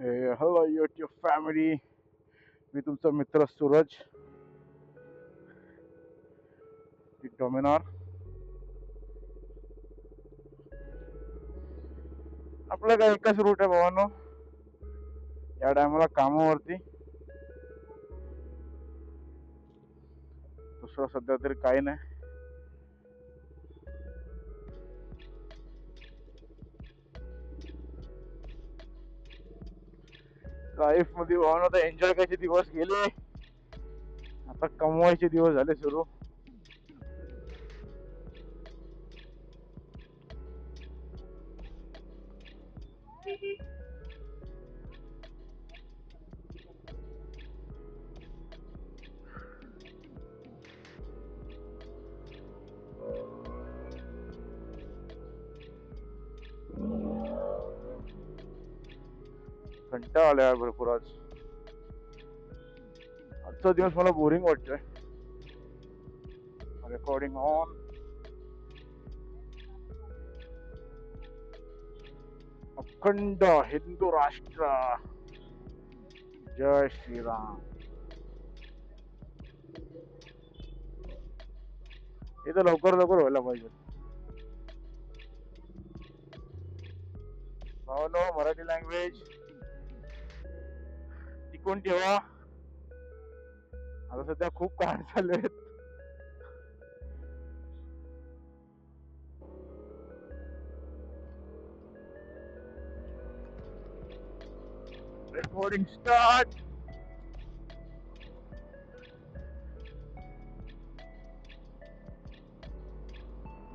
Hello YouTube family मी तुमचा मित्र Suraj. Dominar. आपलं काय एकच रूट आहे भावानो. या टायमाला कामावरती. दुसरं सध्या तरी काही नाही. लाईफमध्ये भावना एन्जॉय करायचे दिवस गेले. आता कमवायचे दिवस झाले सुरू. कंटाळा आला यार भरपूर आज. आजचा दिवस मला बोरिंग वाटतोय. रेकॉर्डिंग ऑन अखंड हिंदू राष्ट्र. जय श्रीराम. हे तर लवकर लवकर व्हायला पाहिजे. भावनो मराठी लँग्वेज टिकून ठेवा. आता सध्या खूप चालू आहेत रेकॉर्डिंग स्टार्ट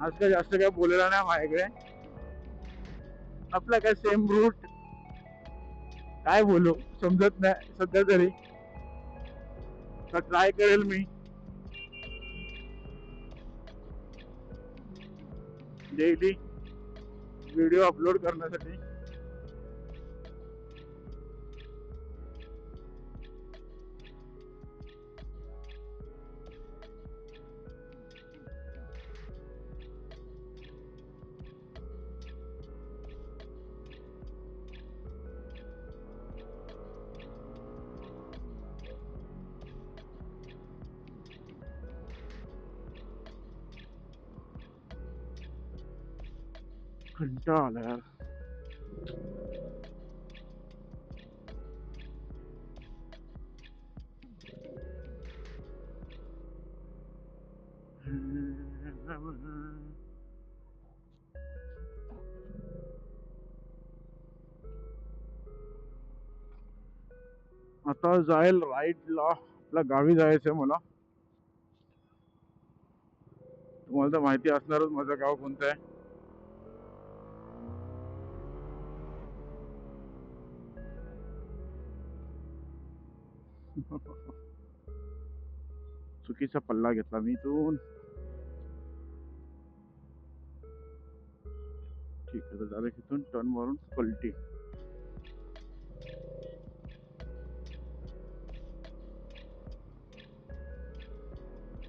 आज काय जास्त काय बोललेला नाही माझ्याकडे. आपला काय सेम रूट काय बोलू? समजत नाही सध्या तरी. तर ट्राय करेल मी. डेली व्हिडिओ अपलोड करण्यासाठी. कंटाळा आला यार आता जाईल राईटला आपल्या गावी जायचंय मला तुम्हाला तर माहिती असणारच माझं गाव कोणतं आहे. चुकीचा पल्ला घेतला मी इथून. ठीक आहे तर झालं इथून टर्न मारून पलटी.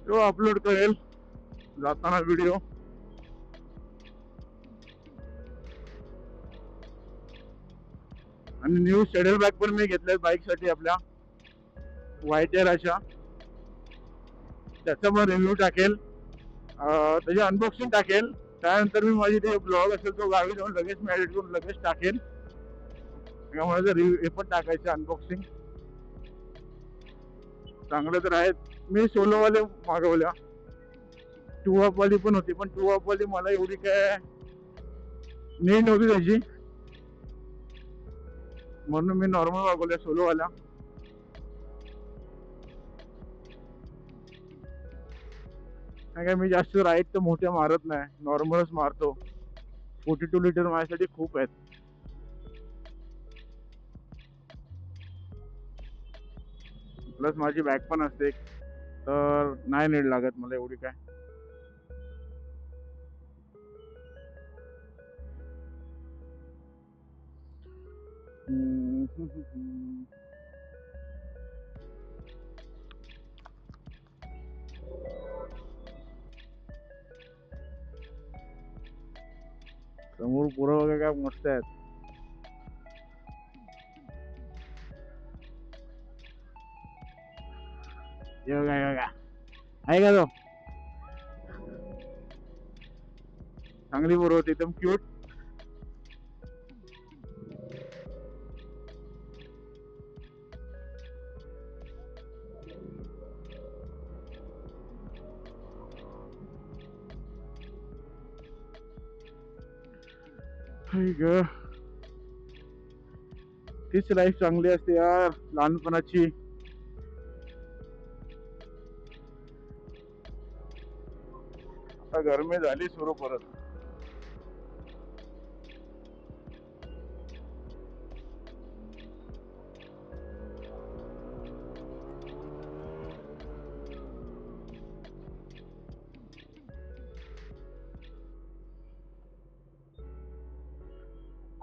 तो अपलोड करेल. जाताना व्हिडिओ आणि न्यू शेड्यूल बॅग पण मी घेतले बाईकसाठी आपल्या. वाईट अशा त्याचा मग रिव्ह्यू टाकेल. त्याचे त्याची अनबॉक्सिंग टाकेल. त्यानंतर मी माझी ते ब्लॉग असेल तो गावी जाऊन लगेच मी एडिट करून लगेच टाकेल. त्यामुळे जर रिव्ह्यू हे पण टाकायचं अनबॉक्सिंग चांगलं तर आहेत. मी सोलोवाले मागवल्या. टू अप वाली पण होती पण टू अप वाली मला एवढी काय नीट नव्हती त्याची. म्हणून मी नॉर्मल मागवल्या सोलोवाल्या. काय काय मी जास्त राईट तर मोठ्या मारत नाही. नॉर्मलच मारतो. फोर्टी टू लिटर माझ्यासाठी खूप आहेत. प्लस माझी बॅग पण असते. तर नाही नीड लागत मला एवढी काय. समोर पोरं वगैरे काय मस्त आहेत. आहे का तो? चांगली बरोबर होती एकदम क्यूट ग तीच लाईफ चांगली असते यार लहानपणाची. आता गरमी झाली सुरू परत.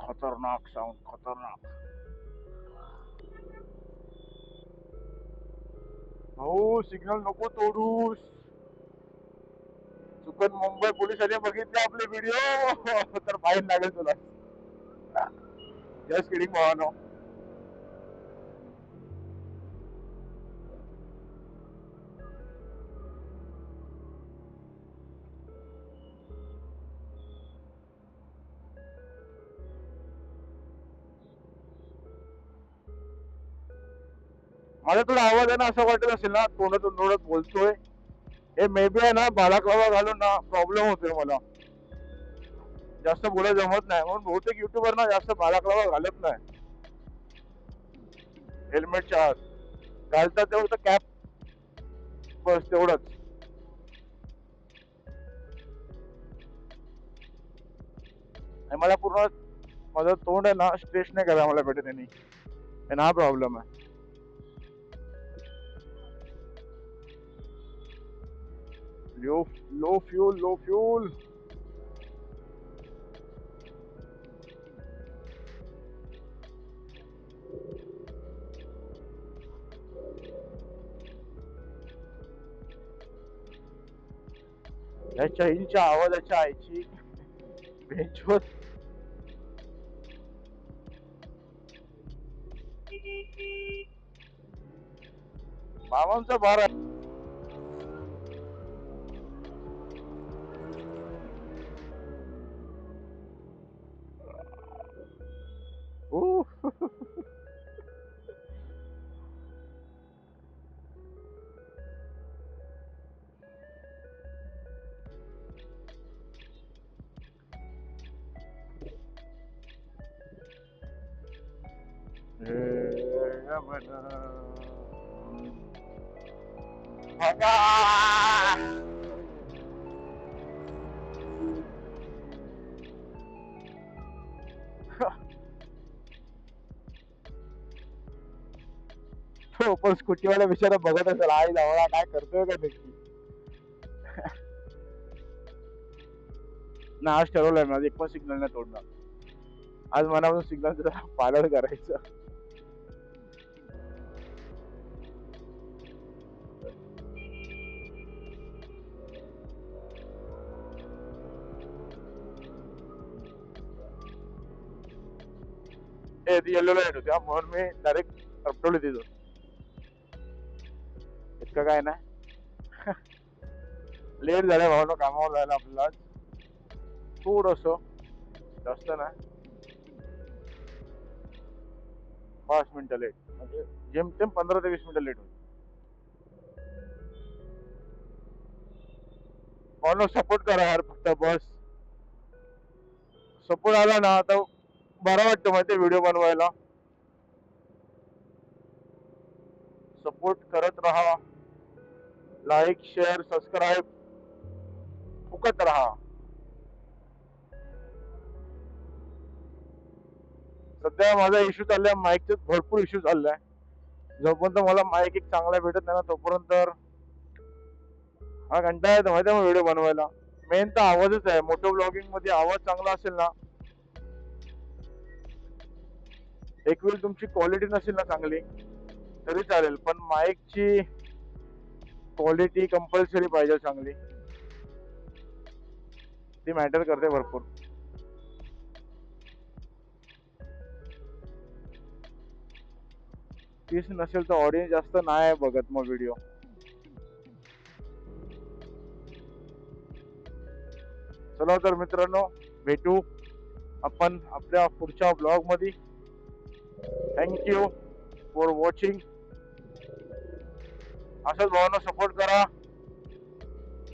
खतरनाक साऊंड खतरनाक. हो, भाऊ सिग्नल नको तोडूस. चुकत मुंबई पोलिसांनी बघितले आपले व्हिडिओ तर फाईन लागेल तुला. जस्ट किडिंग भावानो माझा तुला आवाज आहे ना असं वाटत असेल ना तोंडातून तोंडात बोलतोय. हे मे बी आहे ना बालाकावा घालून ना प्रॉब्लेम होतोय मला. जास्त बोलायला जमत नाही. म्हणून बहुतेक युट्यूबर ना जास्त बालाकावा घालत नाही. हेल्मेटच्या आत. घालतात तेवढं तर कॅप बस तेवढंच. आणि मला पूर्ण माझं तोंड आहे ना स्ट्रेच नाही करा मला भेटत त्यांनी हे हा प्रॉब्लेम आहे. Low low fuel low fuel या चैनच्या आवाजाच्या आईची बेंचवर मामांचा भारत तो पण स्कूटीवाला बिचारा बघत असेल आई लावला काय करतोय का नक्की ना आज ठरवलंय माझं एक पण सिग्नल नाही तोडणार. आज मनापासून सिग्नल पालन करायचं. ती येल्लो लाइट होती. म्हणून मी डायरेक्ट अपटवली तिथून इतकं काय नाही. लेट झालं भावनं कामावर जायला आपल्याला. आज थोडस जास्त नाही. पाच मिनिटं लेट म्हणजे जेमतेम पंधरा ते वीस मिनिटं लेट होईल भावनो सपोर्ट करा यार फक्त बस. सपोर्ट आला ना तर बरं वाटतं माहिती व्हिडिओ बनवायला. सपोर्ट करत राहा. लाईक शेअर सबस्क्राईब फुकत राहा. सध्या माझा इश्यू चाललाय माईकचे भरपूर इश्यू चाललाय. जोपर्यंत मला माईक एक चांगला भेटत नाही ना तोपर्यंत हा घंटा येतो माहिती व्हिडिओ बनवायला. मेन तर आवाजच आहे. मोठं ब्लॉगिंगमध्ये आवाज चांगला असेल ना एक वेळ तुमची क्वालिटी नसेल ना चांगली तरी चालेल. पण माईकची क्वालिटी कंपल्सरी पाहिजे चांगली. ती मॅटर करते भरपूर. तीच नसेल तर ऑडियन्स जास्त नाही बघत मग व्हिडिओ चला तर मित्रांनो भेटू आपण आपल्या पुढच्या ब्लॉगमध्ये थँक यू फॉर वॉचिंग असंच भावांना सपोर्ट करा.